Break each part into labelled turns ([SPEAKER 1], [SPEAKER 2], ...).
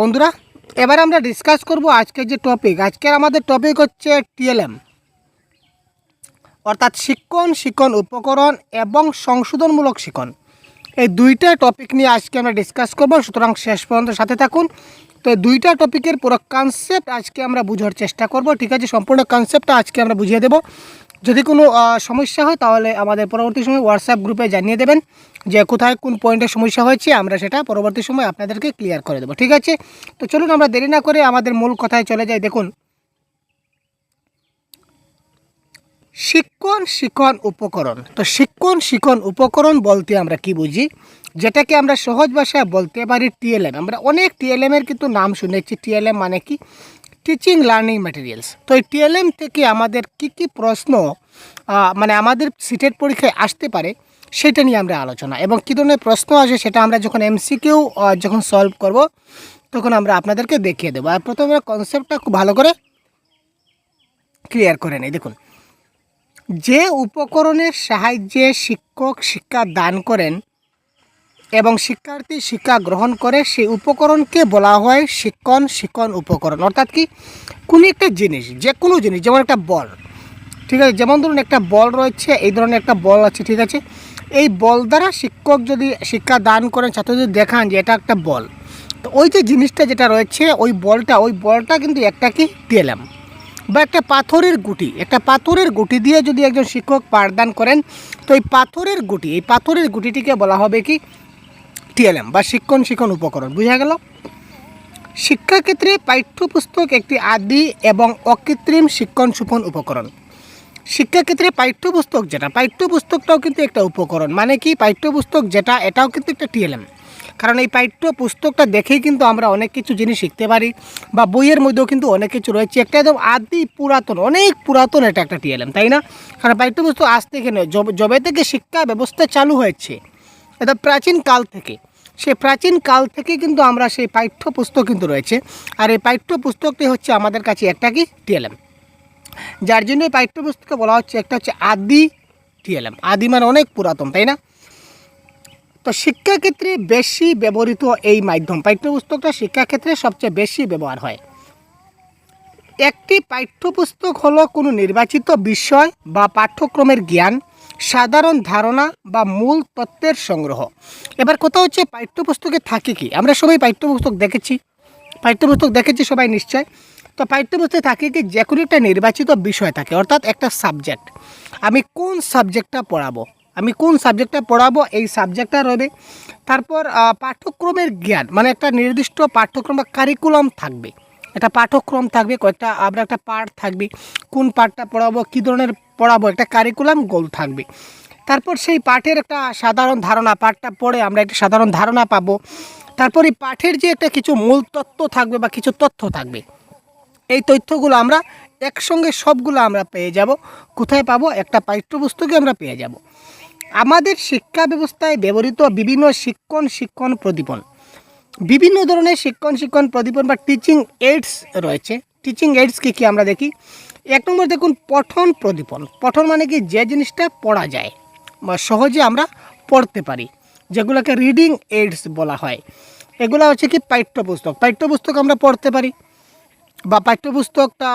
[SPEAKER 1] বন্ধুরা, এবার আমরা ডিসকাস করব আজকের যে টপিক আজকের আমাদের টপিক হচ্ছে টিএলএম অর্থাৎ শিক্ষণ শিক্ষণ উপকরণ এবং সংশোধনমূলক শিক্ষণ। এই দুইটা টপিক নিয়ে আজকে আমরা ডিসকাস করব, সুতরাং শেষ পর্যন্ত সাথে থাকুন। তো এই দুইটা টপিকের পুরো কনসেপ্ট আজকে আমরা বুঝার চেষ্টা করব। ঠিক আছে, সম্পূর্ণ কনসেপ্টটা আজকে আমরা বুঝিয়ে দেব। যদি কোনো সমস্যা হয়, তাহলে আমাদের পরবর্তী সময় হোয়াটসঅ্যাপ গ্রুপে জানিয়ে দেবেন যে কোথায় কোন পয়েন্টে সমস্যা হয়েছে, আমরা সেটা পরবর্তী সময় আপনাদেরকে ক্লিয়ার করে দেবো, ঠিক আছে? তো চলুন আমরা দেরি না করে আমাদের মূল কথায় চলে যাই, দেখুন। শিক্ষণ শিক্ষণ, উপকরণ। তো শিক্ষণ শিক্ষণ, উপকরণ বলতে আমরা কি বুঝি? যেটাকে আমরা সহজ ভাষায় বলতে পারি টিএলএম আমরা অনেক টিএলএম এর কিন্তু নাম শুনেছি। টিএলএম মানে কি? টিচিং লার্নিং ম্যাটেরিয়ালস তো এই টিএলএম থেকে আমাদের কি কি প্রশ্ন মানে আমাদের সিটের পরীক্ষায় আসতে পারে, সেটা নিয়ে আমরা আলোচনা। এবং কী ধরনের প্রশ্ন আসে সেটা আমরা যখন এমসিকিউ যখন সলভ করব, তখন আমরা আপনাদেরকে দেখিয়ে দেবো। আর প্রথমে কনসেপ্টটা খুব ভালো করে ক্লিয়ার করে নেই। দেখুন, যে উপকরণের সাহায্যে শিক্ষক শিক্ষা দান করেন এবং শিক্ষার্থী শিক্ষা গ্রহণ করে সেই উপকরণকে বলা হয় শিক্ষণ শিক্ষণ উপকরণ। অর্থাৎ কি? কোনো একটা জিনিস, যে কোনো জিনিস, যেমন একটা বল, ঠিক আছে? যেমন ধরুন একটা বল রয়েছে, এই ধরনের একটা বল আছে, ঠিক আছে? এই বল দ্বারা শিক্ষক যদি শিক্ষা দান করেন ছাত্র যদি দেখান যে এটা একটা বল, তো ওই যে জিনিসটা যেটা রয়েছে, ওই বলটা ওই বলটা কিন্তু একটা কি? পেলাম বা একটা পাথরের গুটি। একটা পাথরের গুটি দিয়ে যদি একজন শিক্ষক পাঠদান করেন, তো এই পাথরের গুটি, এই পাথরের গুটিটিকে বলা হবে কি? টিএলএম বা শিক্ষণ শিক্ষণ উপকরণ, বুঝা গেল? শিক্ষাক্ষেত্রে পাঠ্যপুস্তক একটি আদি এবং অকৃত্রিম শিক্ষণ সুপন উপকরণ। শিক্ষাক্ষেত্রে পাঠ্যপুস্তক যেটা, পাঠ্যপুস্তকটাও কিন্তু একটা উপকরণ মানে কি? পাঠ্যপুস্তক যেটা, এটাও কিন্তু একটা টিএলএম। কারণ এই পাঠ্য পুস্তকটা দেখেই কিন্তু আমরা অনেক কিছু জিনিস শিখতে পারি বা বইয়ের মধ্যেও কিন্তু অনেক কিছু রয়েছে। একটা একদম আদি পুরাতন, অনেক পুরাতন এটা একটা টিএলএম, তাই না? কারণ পাঠ্যপুস্তক আজ থেকে নয় জব- থেকে শিক্ষা ব্যবস্থা চালু হয়েছে এটা প্রাচীন কাল থেকে। সেই প্রাচীন কাল থেকে কিন্তু আমরা সেই পাঠ্য পুস্তক কিন্তু রয়েছে। আর এই পাঠ্য পুস্তকটি হচ্ছে আমাদের কাছে একটা কি? টিএলএম যার জন্য এই পাঠ্যপুস্তকে বলা হচ্ছে একটা হচ্ছে আদি টিএলএম আদি মানে অনেক পুরাতন, তাই না? তো শিক্ষাক্ষেত্রে বেশি ব্যবহৃত এই মাধ্যম, পাঠ্যপুস্তকটা শিক্ষাক্ষেত্রে সবচেয়ে বেশি ব্যবহার হয়। একটি পাঠ্যপুস্তক হলো কোনো নির্বাচিত বিষয় বা পাঠ্যক্রমের জ্ঞান সাধারণ ধারণা বা মূল তত্ত্বের সংগ্রহ। এবার কথা হচ্ছে পাঠ্যপুস্তকে থাকে কি? আমরা সবাই পাঠ্যপুস্তক দেখেছি। পাঠ্যপুস্তক দেখেছি সবাই নিশ্চয়। তো পাঠ্যপুস্তকে থাকে কি? যে কোনো একটা নির্বাচিত বিষয় থাকে, অর্থাৎ একটা সাবজেক্ট আমি কোন সাবজেক্টটা পড়াবো? আমি কোন সাবজেক্টটা পড়াবো? এই সাবজেক্টটা রবে। তারপর পাঠ্যক্রমের জ্ঞান মানে একটা নির্দিষ্ট পাঠ্যক্রম বা কারিকুলাম থাকবে। একটা পাঠ্যক্রম থাকবে, কয়েকটা, আমরা একটা পাঠ থাকবে। কোন পাঠটা পড়াবো? কী ধরনের পড়াবো, একটা কারিকুলাম গোল থাকবে। তারপর সেই পাঠের একটা সাধারণ ধারণা, পাঠটা পড়ে আমরা একটা সাধারণ ধারণা পাবো। তারপর এই পাঠের যে একটা কিছু মূল তত্ত্ব থাকবে বা কিছু তথ্য থাকবে, এই তথ্যগুলো আমরা একসঙ্গে সবগুলো আমরা পেয়ে যাব। কোথায় পাবো? একটা পাঠ্যপুস্তকে আমরা পেয়ে যাব। আমাদের শিক্ষা ব্যবস্থায় ব্যবহৃত বিভিন্ন শিক্ষণ শিক্ষণ প্রদীপন বিভিন্ন ধরনের শিক্ষণ শিক্ষণ প্রদীপন বা টিচিং এইডস রয়েছে। টিচিং এইডস কী কী আমরা দেখি? এক নম্বর দেখুন, পঠন প্রদীপন। পঠন মানে কি? যে জিনিসটা পড়া যায় বা সহজে আমরা পড়তে পারি, যেগুলোকে রিডিং এইডস বলা হয়। এগুলো হচ্ছে কি? পাঠ্যপুস্তক। পাঠ্যপুস্তক আমরা পড়তে পারি বা পাঠ্যপুস্তকটা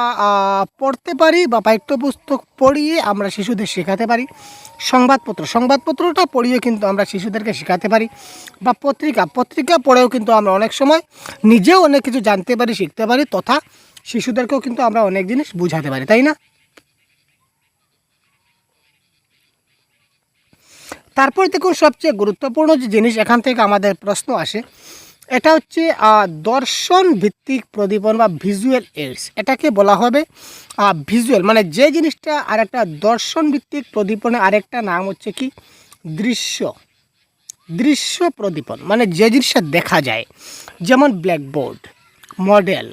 [SPEAKER 1] পড়তে পারি বা পাঠ্যপুস্তক পড়িয়ে আমরা শিশুদের শেখাতে পারি। সংবাদপত্র। সংবাদপত্রটা পড়িয়ে কিন্তু আমরা শিশুদেরকে শেখাতে পারি বা পত্রিকা। পত্রিকা পড়েও কিন্তু আমরা অনেক সময় নিজেও অনেক কিছু জানতে পারি, শিখতে পারি, তথা শিশুদেরকেও কিন্তু আমরা অনেক জিনিস বুঝাতে পারি, তাই না? তারপর দেখুন সবচেয়ে গুরুত্বপূর্ণ যে জিনিস এখান থেকে আমাদের প্রশ্ন আসে, এটা হচ্ছে দর্শন ভিত্তিক প্রদীপন বা ভিজুয়াল এইডস এটাকে বলা হবে ভিজুয়াল মানে যে জিনিসটা আর একটা দর্শন ভিত্তিক প্রদীপনের আরেকটা নাম হচ্ছে কি? দৃশ্য। দৃশ্য প্রদীপন মানে যে জিনিসটা দেখা যায়, যেমন blackboard model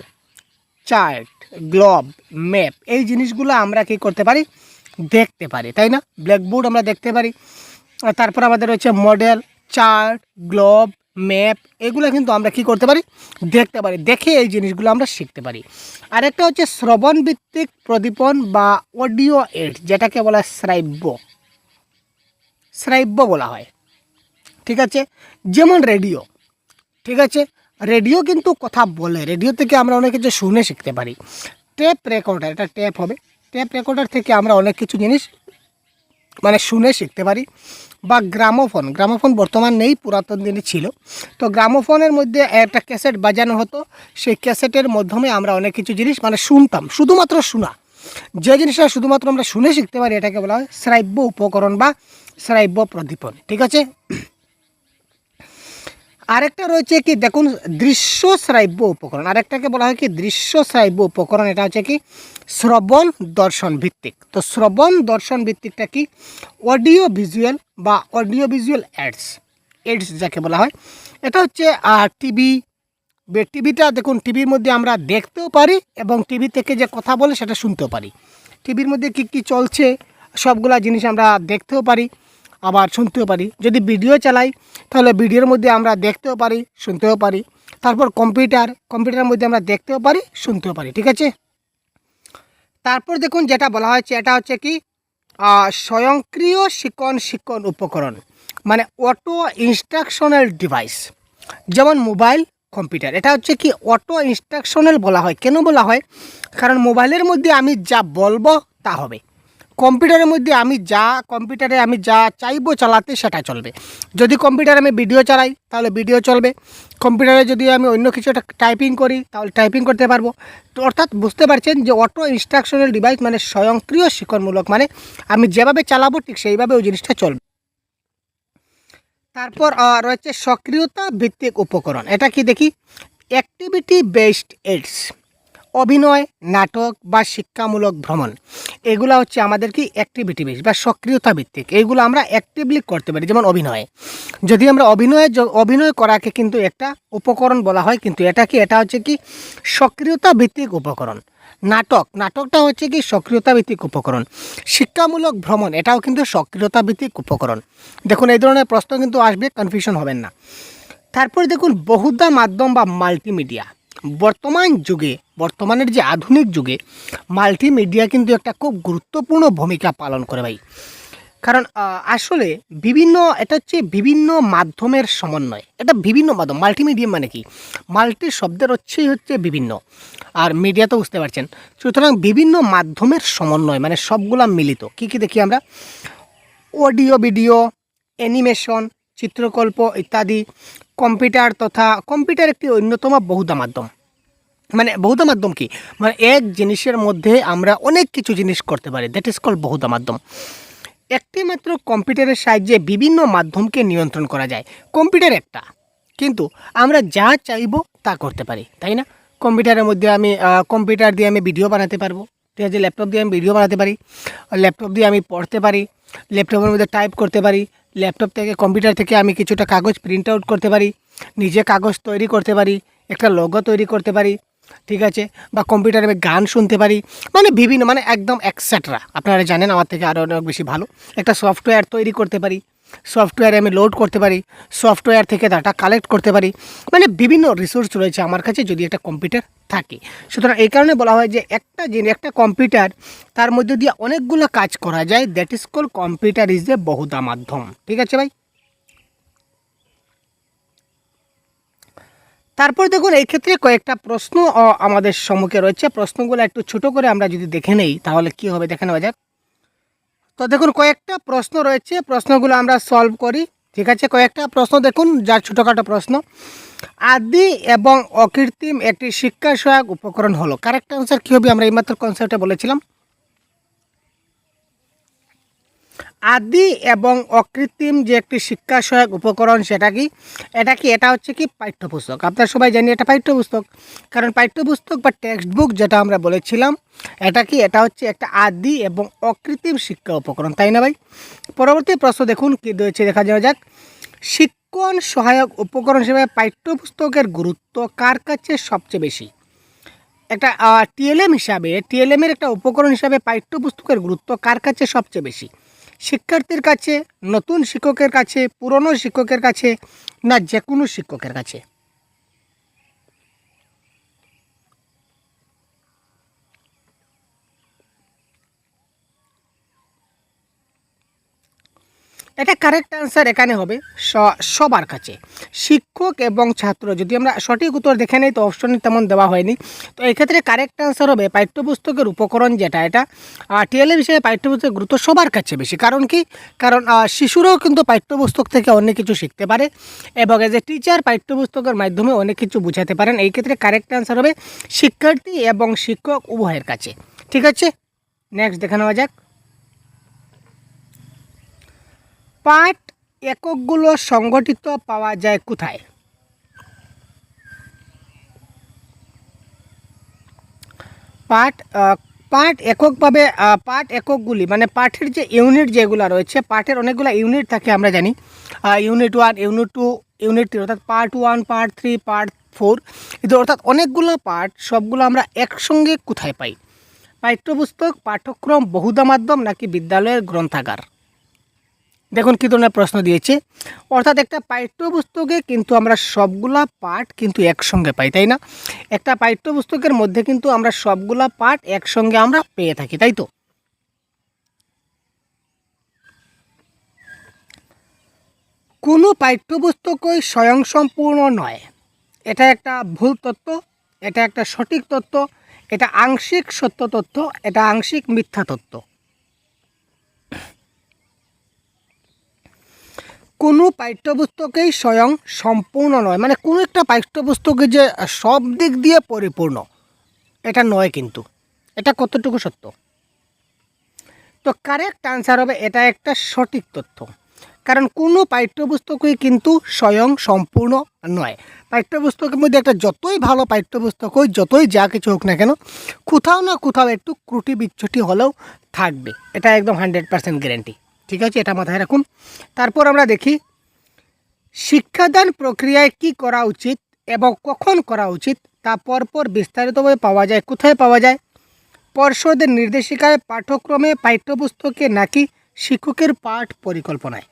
[SPEAKER 1] chart globe map এই জিনিসগুলো আমরা কি করতে পারি? দেখতে পারি, তাই না? ব্ল্যাকবোর্ড আমরা দেখতে পারি। তারপর আমাদের রয়েছে মডেল চার্ট গ্লোব ম্যাপ এগুলো কিন্তু আমরা কি করতে পারি? দেখতে পারি। দেখে এই জিনিসগুলো আমরা শিখতে পারি। আরেকটা হচ্ছে শ্রবণ ভিত্তিক প্রদীপন বা অডিও এড যেটাকে বলা হয় শ্রাব্য। শ্রাব্য বলা হয়। ঠিক আছে? যেমন রেডিও ঠিক আছে? রেডিও কিন্তু কথা বলে। রেডিও থেকে আমরা অনেক কিছু শুনে শিখতে পারি। টেপ রেকর্ডার, এটা টেপ হবে। টেপ রেকর্ডার থেকে আমরা অনেক কিছু জিনিস মানে শুনে শিখতে পারি। বা গ্রামোফোন গ্রামোফোন বর্তমান নেই, পুরাতন দিনে ছিল। তো গ্রামোফোনের মধ্যে একটা ক্যাসেট বাজানো হতো। সেই ক্যাসেটের মাধ্যমে আমরা অনেক কিছু জিনিস মানে শুনতাম। শুধুমাত্র শোনা। যে জিনিসটা শুধুমাত্র আমরা শুনে শিখতে পারি, এটাকে বলা হয় শ্রাব্য উপকরণ বা শ্রাব্য প্রদীপন। ঠিক আছে? আরেকটা রয়েছে কি, দেখুন দৃশ্য শ্রাব্য উপকরণ। আরেকটাকে বলা হয় কি দৃশ্য শ্রাব্য উপকরণ। এটা হচ্ছে কি, শ্রবণ দর্শন ভিত্তিক। তো শ্রবণ দর্শন ভিত্তিকটা কি অডিও ভিজুয়াল বা অডিও ভিজুয়াল অ্যাডস এডস যাকে বলা হয়। এটা হচ্ছে টিভি টিভিটা দেখুন টিভির মধ্যে আমরা দেখতেও পারি এবং টিভি থেকে যে কথা বলে সেটা শুনতেও পারি। টিভির মধ্যে কী কী চলছে, সবগুলা জিনিস আমরা দেখতেও পারি। আবার শুনতেও পারি। যদি ভিডিও চালাই, তাহলে ভিডিওর মধ্যে আমরা দেখতেও পারি, শুনতেও পারি। তারপর কম্পিউটার কম্পিউটারের মধ্যে আমরা দেখতেও পারি, শুনতেও পারি, ঠিক আছে? তারপর দেখুন যেটা বলা হয়েছে, এটা হচ্ছে কি? স্বয়ংক্রিয় শিকন শিকন উপকরণ মানে অটো ইনস্ট্রাকশনাল ডিভাইস যেমন মোবাইল কম্পিউটার এটা হচ্ছে কি অটো ইনস্ট্রাকশনাল বলা হয়। কেন বলা হয়? কারণ মোবাইলের মধ্যে আমি যা বলব তা হবে। কম্পিউটারের মধ্যে আমি যা কম্পিউটারে আমি যা চাইব চালাতে সেটা চলবে। যদি কম্পিউটারে আমি ভিডিও চালাই, তাহলে ভিডিও চলবে। কম্পিউটারে যদি আমি অন্য কিছু একটা টাইপিং করি, তাহলে টাইপিং করতে পারব। তো অর্থাৎ বুঝতে পারছেন যে অটো ইনস্ট্রাকশনাল ডিভাইস মানে স্বয়ংক্রিয় শিক্ষণমূলক মানে আমি যেভাবে চালাবো ঠিক সেইভাবে ওই জিনিসটা চলবে। তারপর রয়েছে সক্রিয়তা ভিত্তিক উপকরণ। এটা কি দেখি? অ্যাক্টিভিটি বেসড এইডস অভিনয়, নাটক বা শিক্ষামূলক ভ্রমণ। এগুলো হচ্ছে আমাদের কি অ্যাক্টিভিটি বেস বা সক্রিয়তা ভিত্তিক। এইগুলো আমরা অ্যাক্টিভলি করতে পারি, যেমন অভিনয়। যদি আমরা অভিনয়ে অভিনয় করাকে কিন্তু একটা উপকরণ বলা হয়, কিন্তু এটা কি, এটা হচ্ছে কি সক্রিয়তা ভিত্তিক উপকরণ। নাটক, নাটকটা হচ্ছে কি সক্রিয়তা ভিত্তিক উপকরণ। শিক্ষামূলক ভ্রমণ, এটাও কিন্তু সক্রিয়তা ভিত্তিক উপকরণ। দেখুন, এই ধরনের প্রশ্ন কিন্তু আসবে কনফিউশন হবেন না। তারপরে দেখুন, বহুদা মাধ্যম বা মাল্টিমিডিয়া বর্তমান যুগে বর্তমানের যে আধুনিক যুগে মাল্টিমিডিয়া কিন্তু একটা খুব গুরুত্বপূর্ণ ভূমিকা পালন করে ভাই। কারণ আসলে বিভিন্ন, এটা হচ্ছে বিভিন্ন মাধ্যমের সমন্বয়। এটা বিভিন্ন মাধ্যম মাল্টিমিডিয়া মানে কি? মাল্টি শব্দের হচ্ছেই হচ্ছে বিভিন্ন। আর মিডিয়া তো বুঝতে পারছেন। সুতরাং বিভিন্ন মাধ্যমের সমন্বয় মানে সবগুলা মিলিত। কি কি দেখি আমরা? অডিও ভিডিও অ্যানিমেশন চিত্রকল্প ইত্যাদি, কম্পিউটার তথা, কম্পিউটার একটি অন্যতম বহুদা মাধ্যম। মানে বহুদা মাধ্যম কি? মানে এক জিনিসের মধ্যে আমরা অনেক কিছু জিনিস করতে পারি দ্যাট ইজ কল বহুদা মাধ্যম একটি মাত্র কম্পিউটারের সাহায্যে বিভিন্ন মাধ্যমকে নিয়ন্ত্রণ করা যায়, কম্পিউটার একটা। কিন্তু আমরা যা চাইব তা করতে পারি, তাই না? কম্পিউটারের মধ্যে আমি কম্পিউটার দিয়ে আমি ভিডিও বানাতে পারব, ঠিক আছে? ল্যাপটপ দিয়ে আমি ভিডিও বানাতে পারি, ল্যাপটপ দিয়ে আমি পড়তে পারি, ল্যাপটপের মধ্যে টাইপ করতে পারি, ল্যাপটপ থেকে, কম্পিউটার থেকে আমি কিছুটা কাগজ প্রিন্ট আউট করতে পারি, নিজে কাগজ তৈরি করতে পারি, একটা লোগো তৈরি করতে পারি ঠিক আছে? বা কম্পিউটারে আমি গান শুনতে পারি মানে বিভিন্ন মানে একদম এক্সেট্রা আপনারা জানেন আমার থেকে আরও অনেক বেশি ভালো। একটা সফটওয়্যার তৈরি করতে পারি সফটওয়্যারে আমি লোড করতে পারি সফটওয়্যার থেকে ডাটা কালেক্ট করতে পারি মানে বিভিন্ন রিসোর্স রয়েছে আমার কাছে যদি একটা কম্পিউটার থাকে। সুতরাং এই কারণে বলা হয় যে একটা জিনিস, একটা কম্পিউটার তার মধ্যে দিয়ে অনেকগুলো কাজ করা যায়। That is call computer is a বহুদা মাধ্যম। ঠিক আছে ভাই? তারপর দেখুন, এই ক্ষেত্রে কয়েকটা প্রশ্ন আমাদের সম্মুখে রয়েছে। প্রশ্নগুলো একটু ছোট করে আমরা যদি দেখে নেই, তাহলে কি হবে? দেখে নেওয়া যাক। তো দেখুন, কয়েকটা প্রশ্ন রয়েছে। প্রশ্নগুলো আমরা সলভ করি, ঠিক আছে? কয়েকটা প্রশ্ন দেখুন যার ছোটোখাটো প্রশ্ন। আদি এবং অকৃত্রিম একটি শিক্ষা সহায়ক উপকরণ হলো। কারেক্ট আনসার কী হবে? আমরা এইমাত্র কনসেপ্টে বলেছিলাম। আদি এবং অকৃত্রিম যে একটি শিক্ষা সহায়ক উপকরণ সেটা কি? এটা কি? এটা হচ্ছে কি পাঠ্যপুস্তক। আপনারা সবাই জানি এটা পাঠ্যপুস্তক। কারণ পাঠ্যপুস্তক বা টেক্সট বুক যেটা আমরা বলেছিলাম, এটা কি? এটা হচ্ছে একটা আদি এবং অকৃত্রিম শিক্ষা উপকরণ। তাই না ভাই? পরবর্তী প্রশ্ন দেখুন কি রয়েছে দেখা যাওয়া যাক। শিক্ষণ সহায়ক উপকরণ হিসেবে পাঠ্যপুস্তকের গুরুত্ব কার কাছে সবচেয়ে বেশি? একটা টিএলএম হিসাবে টিএলএম এর একটা উপকরণ হিসাবে পাঠ্যপুস্তকের গুরুত্ব কার কাছে সবচেয়ে বেশি? শিক্ষার্থীর কাছে নতুন শিক্ষকের কাছে পুরনো শিক্ষকের কাছে না যে কোনো শিক্ষকের কাছে। এটা কারেক্ট অ্যান্সার এখানে হবে। সবার কাছে। শিক্ষক এবং ছাত্র, যদি আমরা সঠিক উত্তর দেখে নিই, তো অপশন তেমন দেওয়া হয়নি। তো এক্ষেত্রে কারেক্ট অ্যান্সার হবে পাঠ্যপুস্তকের উপকরণ যেটা, এটা। টিএলএ বিষয়ে পাঠ্যপুস্তকের গুরুত্ব সবার কাছে বেশি। কারণ কি? কারণ শিশুরাও কিন্তু পাঠ্যপুস্তক থেকে অনেক কিছু শিখতে পারে এবং এজ এ টিচার পাঠ্যপুস্তকের মাধ্যমে অনেক কিছু বোঝাতে পারেন। এই ক্ষেত্রে কারেক্ট অ্যান্সার হবে শিক্ষার্থী এবং শিক্ষক উভয়ের কাছে। ঠিক আছে? নেক্সট দেখে নেওয়া যাক। পাঠ এককগুলো সংগঠিত পাওয়া যায় কোথায়? আহ, পাঠ এককভাবে পাঠ এককগুলি মানে পাঠের যে ইউনিট যেগুলো রয়েছে পাঠের অনেকগুলো ইউনিট থাকে আমরা জানি। Unit one unit two unit three অর্থাৎ part one part three part four কিন্তু অর্থাৎ অনেকগুলো পার্ট সবগুলো আমরা একসঙ্গে কোথায় পাই? পাঠ্যপুস্তক পাঠ্যক্রম বহুদা মাধ্যম নাকি বিদ্যালয়ের গ্রন্থাগার? দেখুন কী ধরনের প্রশ্ন দিয়েছে। অর্থাৎ একটা পাঠ্যপুস্তকে কিন্তু আমরা সবগুলা পাঠ কিন্তু একসঙ্গে পাই, তাই না? একটা পাঠ্যপুস্তকের মধ্যে কিন্তু আমরা সবগুলা পাঠ একসঙ্গে আমরা পেয়ে থাকি, তাই তো? কোনো পাঠ্যপুস্তকই স্বয়ংসম্পূর্ণ নয়। এটা একটা ভুল তত্ত্ব, এটা একটা সঠিক তত্ত্ব, এটা আংশিক সত্য তথ্য এটা আংশিক মিথ্যা তত্ত্ব। কোনো পাঠ্যপুস্তকেই স্বয়ং সম্পূর্ণ নয়। মানে কোনো একটা পাঠ্যপুস্তকে যে সব দিক দিয়ে পরিপূর্ণ, এটা নয় কিন্তু। এটা কতটুকু সত্য? তো কারেক্ট আনসার হবে, এটা একটা সঠিক তথ্য। কারণ কোনো পাঠ্যপুস্তকই কিন্তু স্বয়ং সম্পূর্ণ নয়। পাঠ্যপুস্তকের মধ্যে একটা যতই ভালো পাঠ্যপুস্তক হোক, যতই যা কিছু হোক না কেন, কোথাও না কোথাও একটু ত্রুটি বিচ্ছুটি হলেও থাকবে। এটা একদম হান্ড্রেড পার্সেন্ট গ্যারেন্টি ঠিক আছে, এটা মাথায় রাখুন। তারপর আমরা দেখি, শিক্ষাদান প্রক্রিয়ায় কি করা উচিত এবং কখন করা উচিত, তা পরপর বিস্তারিতভাবে পাওয়া যায়। কোথায় পাওয়া যায়? পর্ষদের নির্দেশিকায়, পাঠ্যক্রমে, পাঠ্যপুস্তকে নাকি শিক্ষকের পাঠ পরিকল্পনায়?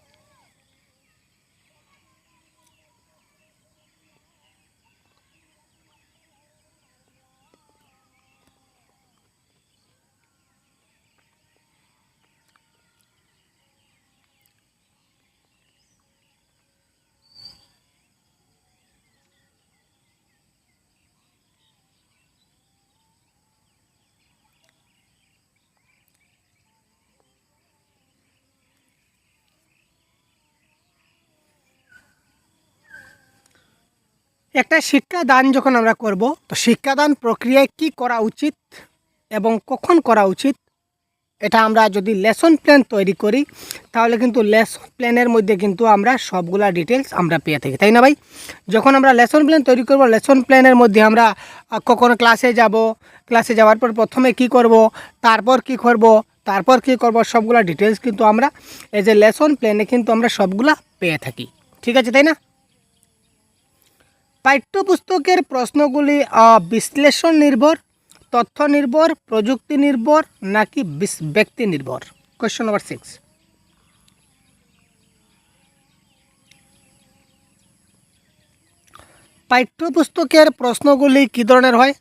[SPEAKER 1] একটা শিক্ষাদান যখন আমরা করব, তো শিক্ষাদান প্রক্রিয়ায় কি করা উচিত এবং কখন করা উচিত, এটা আমরা যদি লেসন প্ল্যান তৈরি করি, তাহলে কিন্তু লেসন প্ল্যানের মধ্যে কিন্তু আমরা সবগুলা ডিটেলস আমরা পেয়ে থাকি, তাই না ভাই? যখন আমরা লেসন প্ল্যান তৈরি করব লেসন প্ল্যানের মধ্যে আমরা কখন ক্লাসে যাব ক্লাসে যাওয়ার পর প্রথমে কি করব, তারপর কি করব, তারপর কি করব, সবগুলা ডিটেলস কিন্তু আমরা এই যে লেসন প্ল্যানে কিন্তু আমরা সবগুলা পেয়ে থাকি, ঠিক আছে, তাই না? পাঠ্যপুস্তকের প্রশ্নগুলি বিশ্লেষণ নির্ভর, তথ্য নির্ভর, প্রযুক্তি নির্ভর, নাকি ব্যক্তি নির্ভর? কোয়েশ্চন নাম্বার সিক্স পাঠ্যপুস্তকের প্রশ্নগুলি কী ধরনের হয়?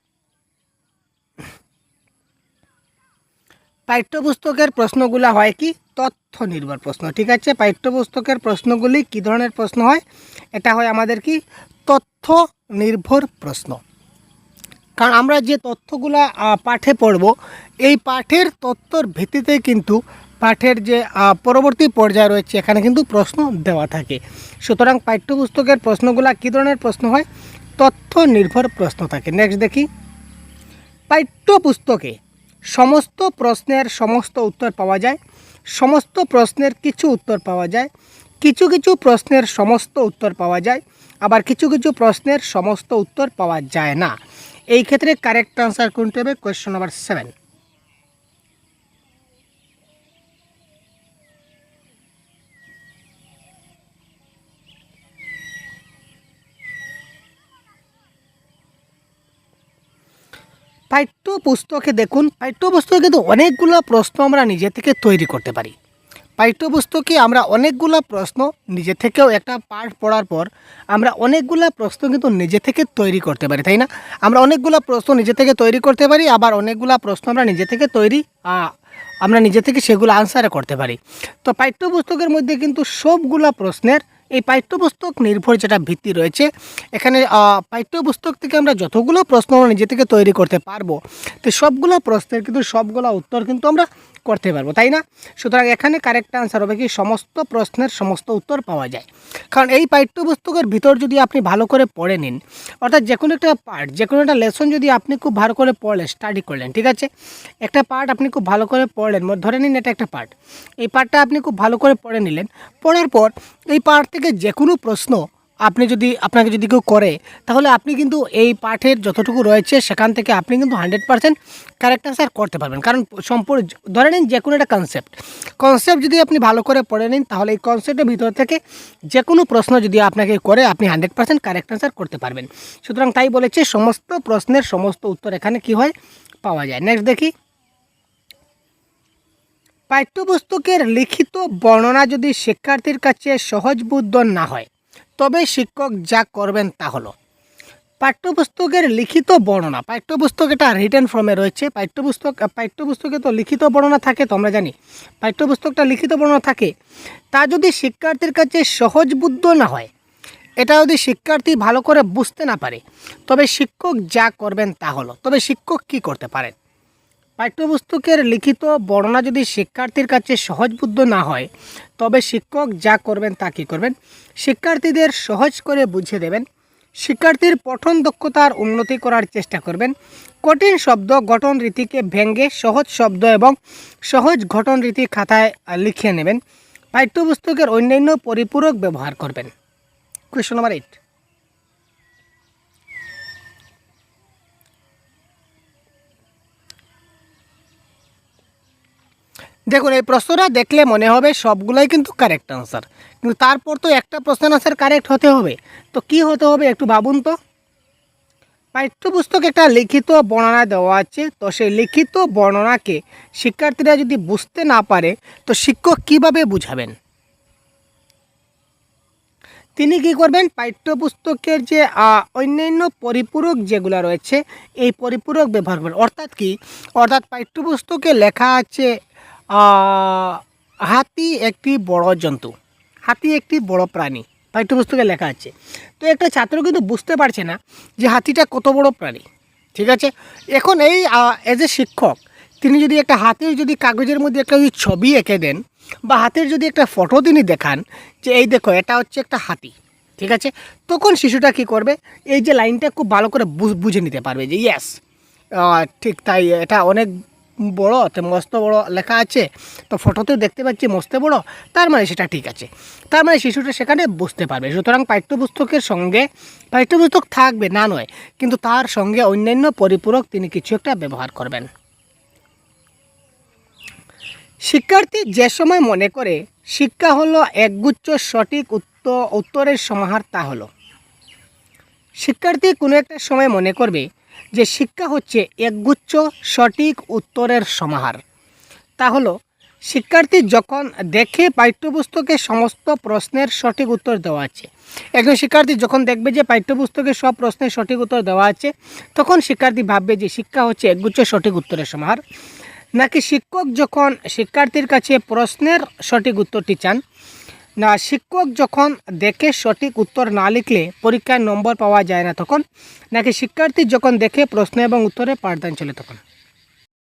[SPEAKER 1] পাঠ্যপুস্তকের প্রশ্নগুলো হয় কি? তথ্য নির্ভর প্রশ্ন, ঠিক আছে? পাঠ্যপুস্তকের প্রশ্নগুলি কী ধরনের প্রশ্ন হয়? এটা হয় আমাদের কি? তথ্য নির্ভর প্রশ্ন। কারণ আমরা যে তথ্যগুলা পাঠে পড়ব, এই পাঠের তথ্যর ভিত্তিতে কিন্তু পাঠের যে পরবর্তী পর্যায়ে রয়েছে, এখানে কিন্তু প্রশ্ন দেওয়া থাকে। সুতরাং পাঠ্যপুস্তকের প্রশ্নগুলা কী ধরনের প্রশ্ন হয়? তথ্য নির্ভর প্রশ্ন থাকে। নেক্সট দেখি। পাঠ্যপুস্তকে সমস্ত প্রশ্নের সমস্ত উত্তর পাওয়া যায়, সমস্ত প্রশ্নের কিছু উত্তর পাওয়া যায়, কিছু কিছু প্রশ্নের সমস্ত উত্তর পাওয়া যায় আবার কিছু কিছু প্রশ্নের সমস্ত উত্তর পাওয়া যায় না। এই ক্ষেত্রে কারেক্ট আনসার কোনটি হবে? কোয়েশ্চন নাম্বার সেভেন পাঠ্যপুস্তকে দেখুন, পাঠ্যপুস্তকে কিন্তু অনেকগুলো প্রশ্ন আমরা নিজে থেকে তৈরি করতে পারি। পাঠ্যপুস্তকে আমরা অনেকগুলো প্রশ্ন নিজে থেকেও একটা পাঠ পড়ার পর আমরা অনেকগুলো প্রশ্ন কিন্তু নিজে থেকে তৈরি করতে পারি, তাই না? আমরা অনেকগুলো প্রশ্ন নিজে থেকে তৈরি করতে পারি, আবার অনেকগুলো প্রশ্ন আমরা নিজে থেকে তৈরি আমরা নিজে থেকে সেগুলো আনসারে করতে পারি। তো পাঠ্যপুস্তকের মধ্যে কিন্তু সবগুলা প্রশ্নের এই পাঠ্যপুস্তক নির্ভর যেটা ভিত্তি রয়েছে, এখানে পাঠ্যপুস্তক থেকে আমরা যতগুলো প্রশ্ন আমরা নিজে থেকে তৈরি করতে পারব, তো সবগুলো প্রশ্নের কিন্তু সবগুলো উত্তর কিন্তু আমরা করতে পারব, তাই না? সুতরাং এখানে কারেক্ট আনসার হবে কি, সমস্ত প্রশ্নের সমস্ত উত্তর পাওয়া যায়। কারণ এই পাঠ্যপুস্তকের ভিতর যদি আপনি ভালো করে পড়ে নিন, অর্থাৎ যে কোনো একটা পার্ট যে কোনো একটা লেসন যদি আপনি খুব ভালো করে পড়লেন স্টাডি করলেন, ঠিক আছে? একটা পার্ট আপনি খুব ভালো করে পড়লেন ধরে নিন এটা একটা পার্ট এই পার্টটা আপনি খুব ভালো করে পড়ে নিলেন, পড়ার পর এই পার্ট থেকে যে কোনো প্রশ্ন আপনি যদি, আপনাকে যদি কেউ করে, তাহলে আপনি কিন্তু এই পাঠের যতটুকু রয়েছে সেখান থেকে আপনি কিন্তু হান্ড্রেড পার্সেন্ট কারেক্ট আনসার করতে পারবেন। কারণ সম্পূর্ণ, ধরে নিন যে কোনো একটা কনসেপ্ট কনসেপ্ট যদি আপনি ভালো করে পড়ে নিন, তাহলে এই কনসেপ্টের ভিতর থেকে যে কোনো প্রশ্ন যদি আপনাকে করে, আপনি হান্ড্রেড পার্সেন্ট কারেক্ট আনসার করতে পারবেন। সুতরাং তাই বলেছে, সমস্ত প্রশ্নের সমস্ত উত্তর এখানে কি হয়? পাওয়া যায়। নেক্সট দেখি। পাঠ্যপুস্তকের লিখিত বর্ণনা যদি শিক্ষার্থীর কাছে সহজবোধ্য না হয় তবে শিক্ষক যা করবেন তা হলো। পাঠ্যপুস্তকের লিখিত বর্ণনা। পাঠ্যপুস্তক এটা রিটার্ন ফর্মে রয়েছে। পাঠ্যপুস্তক, পাঠ্যপুস্তকে তো লিখিত বর্ণনা থাকে, তো আমরা জানি। পাঠ্যপুস্তকটা লিখিত বর্ণনা থাকে, তা যদি শিক্ষার্থীর কাছে সহজবুদ্ধ না হয়, এটা যদি শিক্ষার্থী ভালো করে বুঝতে না পারে, তবে শিক্ষক যা করবেন তা হলো। তবে শিক্ষক কি করতে পারেন? পাঠ্যপুস্তকের লিখিত বর্ণনা যদি শিক্ষার্থীর কাছে সহজবুদ্ধ না হয়, তবে শিক্ষক যা করবেন তা কী করবেন? শিক্ষার্থীদের সহজ করে বুঝিয়ে দেবেন। শিক্ষার্থীর পঠন দক্ষতার উন্নতি করার চেষ্টা করবেন। কঠিন শব্দ গঠন রীতিকে ভেঙ্গে সহজ শব্দ এবং সহজ গঠন রীতি খাতায় লিখিয়ে নেবেন। পাঠ্যপুস্তকের অন্যান্য পরিপূরক ব্যবহার করবেন। কোয়েশন নাম্বার এইট দেখুন, এই প্রশ্নটা দেখলে মনে হবে সবগুলোই কিন্তু কারেক্ট আনসার কিন্তু তারপর তো একটা প্রশ্নের আনসার কারেক্ট হতে হবে। তো কি হতে হবে একটু ভাবুন তো। পাঠ্যপুস্তক একটা লিখিত বর্ণনা দেওয়া আছে। তো সেই লিখিত বর্ণনাকে শিক্ষার্থীরা যদি বুঝতে না পারে, তো শিক্ষক কীভাবে বুঝাবেন? তিনি কি করবেন? পাঠ্যপুস্তকের যে অন্যান্য পরিপূরক যেগুলো রয়েছে, এই পরিপূরক ব্যবহার করবেন। অর্থাৎ কি? অর্থাৎ পাঠ্যপুস্তকে লেখা আছে হাতি একটি বড় জন্তু। হাতি একটি বড় প্রাণী। পাঠ্যপুস্তকে লেখা আছে। তো একটা ছাত্র কিন্তু বুঝতে পারছে না যে হাতিটা কত বড় প্রাণী। ঠিক আছে? এখন এই এজ এ শিক্ষক, তিনি যদি একটা হাতির যদি কাগজের মধ্যে একটা যদি ছবি এঁকে দেন বা হাতের যদি একটা ফটো তিনি দেখান যে, এই দেখো, এটা হচ্ছে একটা হাতি। ঠিক আছে? তখন শিশুটা কি করবে? এই যে লাইনটা খুব ভালো করে বুঝে নিতে পারবে যে ইয়েস ঠিক তাই, এটা অনেক বড় মস্ত বড় লেখা আছে, তো ফটোতেও দেখতে পাচ্ছি মস্ত বড়, তার মানে সেটা ঠিক আছে। তার মানে শিশুটা সেখানে বুঝতে পারবে। সুতরাং পাঠ্যপুস্তকের সঙ্গে, পাঠ্যপুস্তক থাকবে না নয়, কিন্তু তার সঙ্গে অন্যান্য পরিপূরক তিনি কিছু একটা ব্যবহার করবেন। শিক্ষার্থী যে সময় মনে করে, শিক্ষা হলো একগুচ্ছ সঠিক উত্তর উত্তরের সমাহার, তা হলো। শিক্ষার্থী কোনো একটা সময় মনে করবে যে শিক্ষা হচ্ছে একগুচ্ছ সঠিক উত্তরের সমাহার। তা হলো, শিক্ষার্থী যখন দেখে পাঠ্যপুস্তকে সমস্ত প্রশ্নের সঠিক উত্তর দেওয়া আছে, একজন শিক্ষার্থী যখন দেখবে যে পাঠ্যপুস্তকে সব প্রশ্নের সঠিক উত্তর দেওয়া আছে, তখন শিক্ষার্থী ভাববে যে শিক্ষা হচ্ছে একগুচ্ছ সঠিক উত্তরের সমাহার। নাকি শিক্ষক যখন শিক্ষার্থীর কাছে প্রশ্নের সঠিক উত্তরটি চান না, শিক্ষক যখন দেখে সঠিক উত্তর না লিখলে পরীক্ষার নম্বর পাওয়া যায় না তখন, নাকি শিক্ষার্থী যখন দেখে প্রশ্ন এবং উত্তরে পাঠদান চলে তখন?